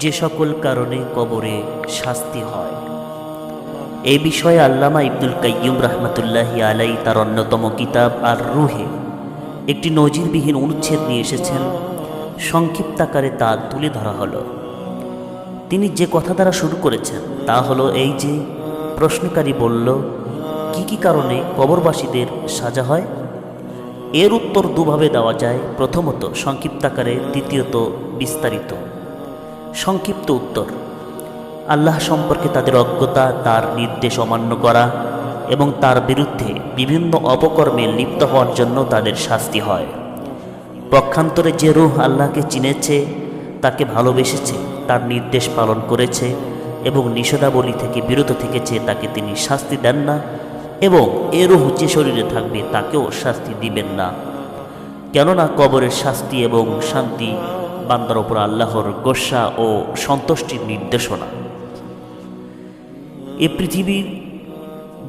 যে সকল কারণে কবরে শাস্তি হয়। এ বিষয়ে আল্লামা ইবনুল কাইয়ুম রহমতুল্লাহি আলাই তার অন্যতম কিতাব আর রুহে একটি নজিরবিহীন অনুচ্ছেদ নিয়ে এসেছেন। সংক্ষিপ্তাকারে তা তুলে ধরা হলো। তিনি যে কথা দ্বারা শুরু করেছেন তা হলো এই যে, প্রশ্নকারী বলল, কি কি কারণে কবরবাসীদের সাজা হয়? এর উত্তর দুভাবে দেওয়া যায়। প্রথমত সংক্ষিপ্তাকারে দ্বিতীয়ত, বিস্তারিত। সংক্ষিপ্ত উত্তর। আল্লাহ সম্পর্কে তাদের অজ্ঞতা, তার নির্দেশ অমান্য করা এবং তার বিরুদ্ধে বিভিন্ন অপকর্মে লিপ্ত হওয়ার জন্য তাদের শাস্তি হয়। পক্ষান্তরে যে রুহ আল্লাহকে চিনেছে, তাকে ভালোবেসেছে, তার নির্দেশ পালন করেছে এবং নিষেধাবলী থেকে বিরত থেকেছে, তাকে তিনি শাস্তি দেন না। এবং এ রুহ যে শরীরে থাকবে, তাকেও শাস্তি দিবেন না। কেননা কবরের শাস্তি এবং শান্তি বান্দার ওপর আল্লাহর গোসা ও সন্তুষ্টির নির্দেশনা। এ পৃথিবীর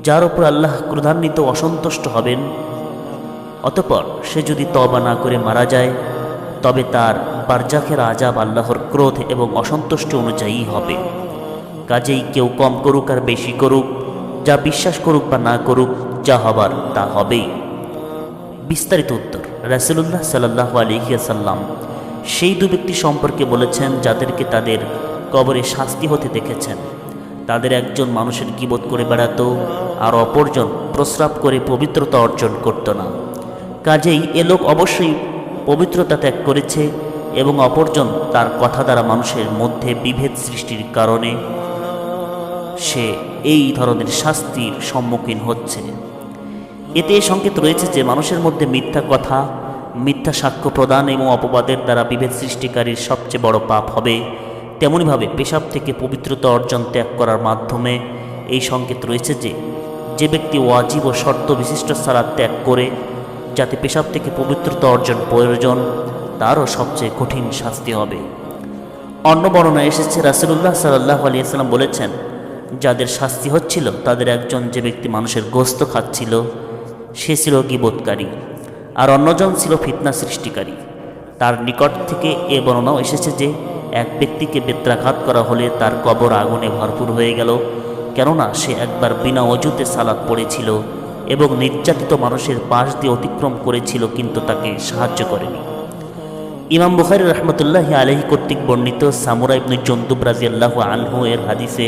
যার ওপর আল্লাহ ক্রধান্বিত অসন্তুষ্ট হবেন, অতপর সে যদি তবা না করে মারা যায়, তবে তার বারজাখের আজাব আল্লাহর ক্রোধ এবং অসন্তুষ্ট অনুযায়ী হবে। কাজেই কেউ কম করুক আর বেশি করুক যা বিশ্বাস করুক বা না করুক, যা হবার তা হবেই। বিস্তারিত উত্তর, রাসুলুল্লাহ সাল্লাহ আলহিয়াসাল্লাম সেই দু ব্যক্তি সম্পর্কে বলেছেন, যাদেরকে তাদের কবরে শাস্তি হতে দেখেছেন। তাদের একজন মানুষের গিবোধ করে বেড়াতো, আর অপরজন প্রস্রাব করে পবিত্রতা অর্জন করত না। কাজেই এ লোক অবশ্যই পবিত্রতা ত্যাগ করেছে এবং অপরজন তার কথা দ্বারা মানুষের মধ্যে বিভেদ সৃষ্টির কারণে সে এই ধরনের শাস্তির সম্মুখীন হচ্ছে। এতে সংকেত রয়েছে যে মানুষের মধ্যে মিথ্যা কথা, মিথ্যা সাক্ষ্য প্রদান এবং অপবাদের দ্বারা বিভেদ সৃষ্টিকারীর সবচেয়ে বড় পাপ হবে। তেমনইভাবে পেশাব থেকে পবিত্রতা অর্জন ত্যাগ করার মাধ্যমে এই সংকেত রয়েছে যে যে ব্যক্তি ওয়াজিব ও শর্ত বিশিষ্ট সালাদ ত্যাগ করে, যাতে পেশাব থেকে পবিত্রতা অর্জন প্রয়োজন, তারও সবচেয়ে কঠিন শাস্তি হবে। অন্য বর্ণনা এসেছে, রাসুলুল্লাহ সাল্লাহ আলিয়াল্লাম বলেছেন যাদের শাস্তি হচ্ছিল, তাদের একজন যে ব্যক্তি মানুষের গোস্ত খাচ্ছিল, সে ছিল গিবোধকারী আর অন্যজন ছিল ফিতনা সৃষ্টিকারী। তার নিকট থেকে এ বর্ণনাও এসেছে যে, এক ব্যক্তিকে বেত্রাঘাত করা হলে তার কবর আগুনে ভরপুর হয়ে গেল, কেননা সে একবার বিনা অজুতে সালাদ পড়েছিল এবং নির্যাতিত মানুষের পাশ দিয়ে অতিক্রম করেছিল, কিন্তু তাকে সাহায্য করেনি। ইমাম বুখারি রহমতুল্লাহ আলহি কর্তৃক বর্ণিত সামুরা ইবনু জন্দুব রাজিয়াল্লাহ আনহু এর হাদিসে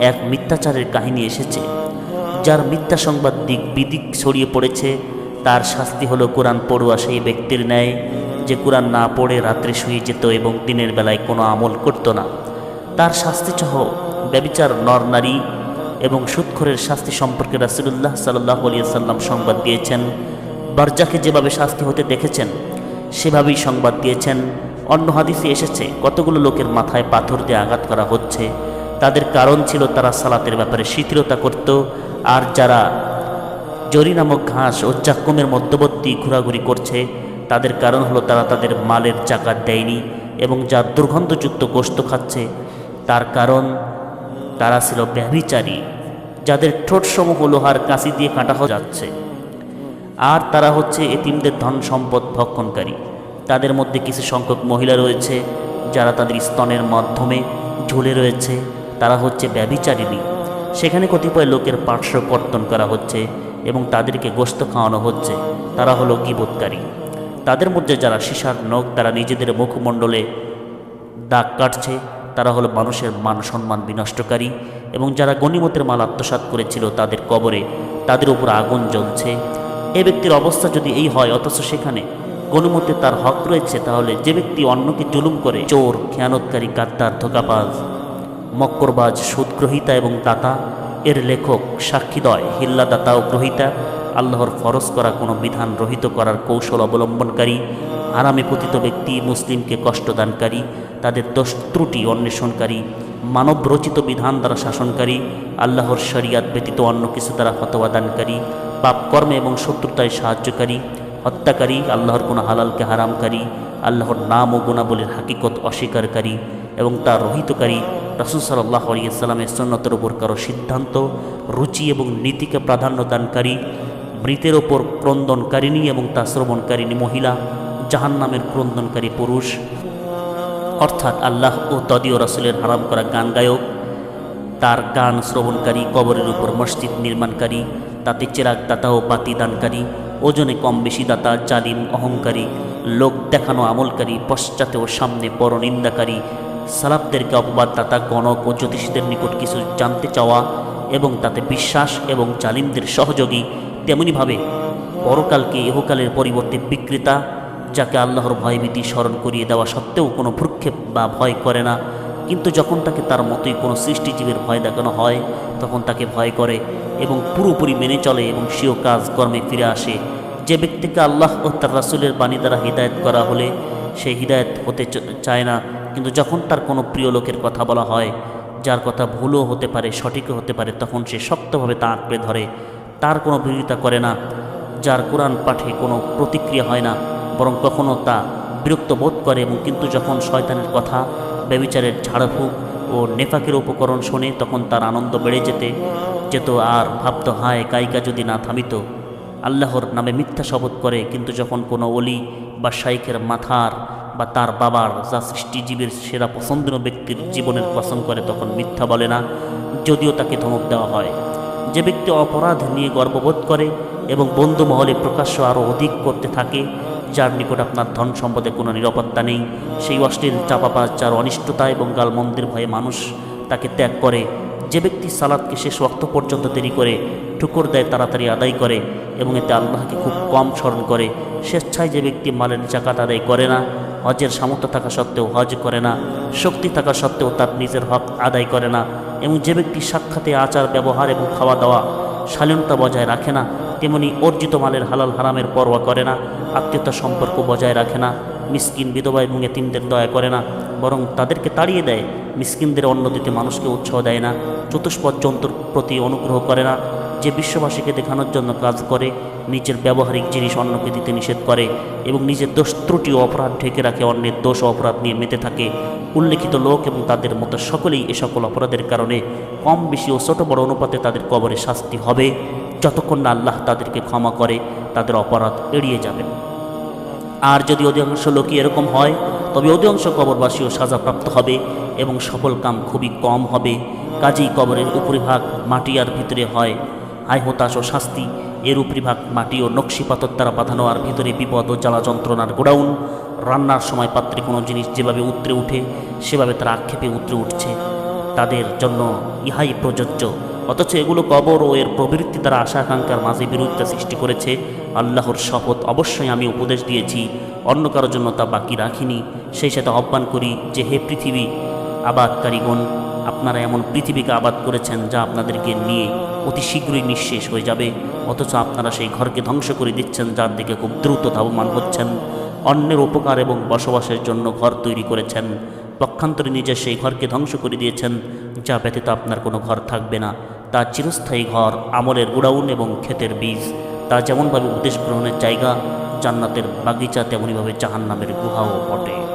এক মিথ্যাচারের কাহিনী এসেছে, যার মিথ্যা সংবাদ দিক বিদিক ছড়িয়ে পড়েছে। তার শাস্তি হলো কোরআন পড়ুয়া সেই ব্যক্তির ন্যায়, যে কোরআন না পড়ে রাত্রে শুয়ে যেত এবং দিনের বেলায় কোনো আমল করত না। তার শাস্তিসহ ব্যবিচার নর নারী এবং সুৎখরের শাস্তি সম্পর্কে রাসুলুল্লাহ সাল্লাহ সাল্লাম সংবাদ দিয়েছেন। বারজাকে যেভাবে শাস্তি হতে দেখেছেন, সেভাবেই সংবাদ দিয়েছেন। অন্য হাদিসে এসেছে, কতগুলো লোকের মাথায় পাথর দিয়ে আঘাত করা হচ্ছে তাদের কারণ ছিল তারা সালাতের ব্যাপারে শিথিলতা করত, আর যারা জরি নামক ঘাস ও জাক্কুমের মধ্যবর্তী ঘোরাঘুরি করছে, তাদের কারণ হলো তারা তাদের মালের জাকাত দেয়নি এবং যা দুর্গন্ধযুক্ত গোস্ত খাচ্ছে, তার কারণ তারা ছিল ব্যভিচারী, যাদের ঠোঁটসমূহ লোহার কাঁচি দিয়ে কাটা হয়ে যাচ্ছে। আর তারা হচ্ছে এতিমদের ধন সম্পদ ভক্ষণকারী। তাদের মধ্যে কিছু সংখ্যক মহিলা রয়েছে, যারা তাদের স্তনের মাধ্যমে ঝুলে রয়েছে। তারা হচ্ছে ব্যবিচারিণী। সেখানে কতিপয় লোকের পার্শ্ব কর্তন করা হচ্ছে এবং তাদেরকে গোস্ত খাওয়ানো হচ্ছে। তারা হলো গিবোধকারী তাদের মধ্যে যারা সীসার নখ তারা নিজেদের মুখমণ্ডলে দাগ কাটছে, তারা হলো মানুষের মান সম্মান বিনষ্টকারী এবং যারা গণিমতের মাল আত্মসাৎ করেছিল তাদের কবরে তাদের উপর আগুন জ্বলছে। এ ব্যক্তির অবস্থা যদি এই হয়, অথচ সেখানে গণিমতে তার হক রয়েছে, তাহলে যে ব্যক্তি অন্যকে জুলুম করে, চোর, খেয়ানতকারী, গাদ্দার, ধোকাবাজ মক্করবাজ সুদগ্রহিতা এবং দাতা, এর লেখক, সাক্ষীদয়, হিল্লাদাতা ও গ্রহিতা, আল্লাহর ফরজ করা কোনো বিধান রহিত করার কৌশল অবলম্বনকারী আরামে পতিত ব্যক্তি, মুসলিমকে কষ্টদানকারী তাদের দোষ ত্রুটি অন্বেষণকারী, মানব রচিত বিধান দ্বারা শাসনকারী, আল্লাহর শরিয়াত ব্যতীত অন্য কিছু দ্বারা ফতোয়া দানকারী পাপকর্মে এবং শত্রুতায় সাহায্যকারী, হত্যাকারী, আল্লাহর কোনো হালালকে হারামকারী, আল্লাহর নাম ও গুণাবলীর হাকিকত অস্বীকারী এবং তার রহিতকারী রাসুল সাল্লাহ আলিয়াল্লামের সন্ন্যতের ওপর কারও সিদ্ধান্ত, রুচি এবং নীতিকে প্রাধান্য দানকারী, মৃতের ওপর ক্রন্দনকারিণী এবং তা শ্রবণকারিণী মহিলা, জাহান্নামের ক্রন্দনকারী পুরুষ। অর্থাৎ আল্লাহ ও তদীয় রাসুলের হারাম করা গান গায়ক তার গান শ্রবণকারী, কবরের উপর মসজিদ নির্মাণকারী, তাতে চেরাগ দাতা ও বাতি দানকারী, ওজনে কম বেশি দাতা, জালিম, অহংকারী, লোক দেখানো আমলকারী, পশ্চাতে ও সামনে বড় সালাবদেরকে অপবাদদাতা গণক ও জ্যোতিষীদের নিকট কিছু জানতে চাওয়া এবং তাতে বিশ্বাস এবং জালিমদের সহযোগী তেমনিভাবে পরকালকে ইহকালের পরিবর্তে বিক্রেতা, যাকে আল্লাহর ভয়ভীতি স্মরণ করিয়ে দেওয়া সত্ত্বেও কোনো ভ্রুক্ষেপ বা ভয় করে না। কিন্তু যখন তাকে তার মতোই কোনো সৃষ্টিজীবের ভয় দেখানো হয়, তখন তাকে ভয় করে এবং পুরোপুরি মেনে চলে এবং সেও কাজ কর্মে ফিরে আসে। যে ব্যক্তিকে আল্লাহ ও তার রাসুলের বাণী দ্বারা হৃদায়ত করা হলে সে হৃদায়ত হতে চায় না। কিন্তু যখন তার কোনো প্রিয় লোকের কথা বলা হয়, যার কথা ভুলও হতে পারে, সঠিকও হতে পারে, তখন সে শক্তভাবে তা আঁকড়ে ধরে। তার কোনো বিরোধিতা করে না, যার কোরআন পাঠে কোনো প্রতিক্রিয়া হয় না, বরং কখনও তা বিরক্ত বোধ করে এবং কিন্তু যখন শয়তানের কথা ব্যবিচারের ঝাড়ফুঁক ও নেফাকের উপকরণ শোনে, তখন তার আনন্দ বেড়ে যেতে, যেত আর ভাবত, হায় গায়িকা যদি না থামিত আল্লাহর নামে মিথ্যা শপথ করে, কিন্তু যখন কোনো অলি বা শাইখের মাথার বা তার বাবার যা সৃষ্টিজীবীর সেরা পছন্দনীয় ব্যক্তির জীবনের পছন্দ করে, তখন মিথ্যা বলে না, যদিও তাকে ধমক দেওয়া হয়। যে ব্যক্তি অপরাধ নিয়ে গর্ববোধ করে এবং বন্ধু মহলে প্রকাশ্য আরও অধিক করতে থাকে, যার নিকট আপনার ধন সম্পদে কোনো নিরাপত্তা নেই, সেই অশ্লীল চাপাবাজ যার অনিষ্টতা এবং গালমন্দির ভয়ে মানুষ তাকে ত্যাগ করে। যে ব্যক্তি সালাদকে শেষ ওয়াক্ত পর্যন্ত দেরি করে ঠুকুর দেয়, তাড়াতাড়ি আদায় করে এবং এতে আল্লাহকে খুব কম স্মরণ করে। স্বেচ্ছায় যে ব্যক্তি মালের জাকাত আদায় করে না, হজের সামর্থ্য থাকা সত্ত্বেও হজ করে না, শক্তি থাকা সত্ত্বেও তার নিজের হক আদায় করে না, এবং যে ব্যক্তি সাক্ষাতে আচার, ব্যবহার এবং খাওয়া দাওয়া শালীনতা বজায় রাখে না, তেমনি অর্জিত মালের হালাল হারামের পরোয়া করে না আত্মীয়তা সম্পর্ক বজায় রাখে না, মিসকিন বিধবা এবং এতিমদের দয়া করে না, বরং তাদেরকে তাড়িয়ে দেয়, মিসকিনদের অন্ন দিতে মানুষকে উৎসাহ দেয় না, চতুষ্পদ জন্তুর প্রতি অনুগ্রহ করে না যে বিশ্ববাসীকে দেখানোর জন্য কাজ করে, নিজের ব্যবহারিক জিনিস অন্যকে দিতে নিষেধ করে এবং নিজের দোষ ত্রুটি অপরাধ ঢেকে রাখে, অন্যের দোষ অপরাধ নিয়ে মেতে থাকে। উল্লেখিত লোক এবং তাদের মতো সকলেই এ সকল অপরাধের কারণে কম বেশি ও ছোট বড় অনুপাতে তাদের কবরে শাস্তি হবে। যতক্ষণ না আল্লাহ তাদেরকে ক্ষমা করে, তাদের অপরাধ এড়িয়ে যাবেন। আর যদি অধিকাংশ লোকই এরকম হয়, তবে অধিকাংশ কবরবাসীও সাজাপ্রাপ্ত হবে এবং সফল কাম খুবই কম হবে। কাজেই কবরের উপরিভাগ মাটি আর ভিতরে হয়। হাই হতাশ ও শাস্তি। এর উপরিভাগ মাটি ও নকশি পাথর দ্বারা বাঁধানো আর ভিতরে বিপদ ও জ্বালা যন্ত্রণার গোডাউন। রান্নার সময় পাত্রে কোনো জিনিস যেভাবে উতরে উঠে, সেভাবে তারা আক্ষেপে উতরে উঠছে। তাদের জন্য ইহাই প্রযোজ্য। অথচ এগুলো কবর ও এর প্রবৃত্তি দ্বারা আশা আকাঙ্ক্ষার মাঝে বিরোধিতা সৃষ্টি করেছে। আল্লাহর শপথ অবশ্যই আমি উপদেশ দিয়েছি। অন্য কারোর জন্য তা বাকি রাখিনি। সেই সাথে আহ্বান করি যে হে পৃথিবী, আবাদকারীগণ, আপনারা এমন পৃথিবীকে আবাদ করেছেন যা আপনাদেরকে নিয়ে অতি শীঘ্রই নিঃশেষ হয়ে যাবে। অথচ আপনারা সেই ঘরকে ধ্বংস করে দিচ্ছেন, যার দিকে খুব দ্রুত ধাবমান হচ্ছেন। অন্যের উপকার এবং বসবাসের জন্য ঘর তৈরি করেছেন। পক্ষান্তরে নিজের সেই ঘরকে ধ্বংস করে দিয়েছেন, যা ব্যতীত আপনার কোনো ঘর থাকবে না। তা চিরস্থায়ী ঘর, আমলের গোডাউন এবং ক্ষেতের বীজ। তা যেমনভাবে উপদেশ গ্রহণের জায়গা, জান্নাতের বাগিচা, তেমনইভাবে জাহান্নামের গুহাও বটে।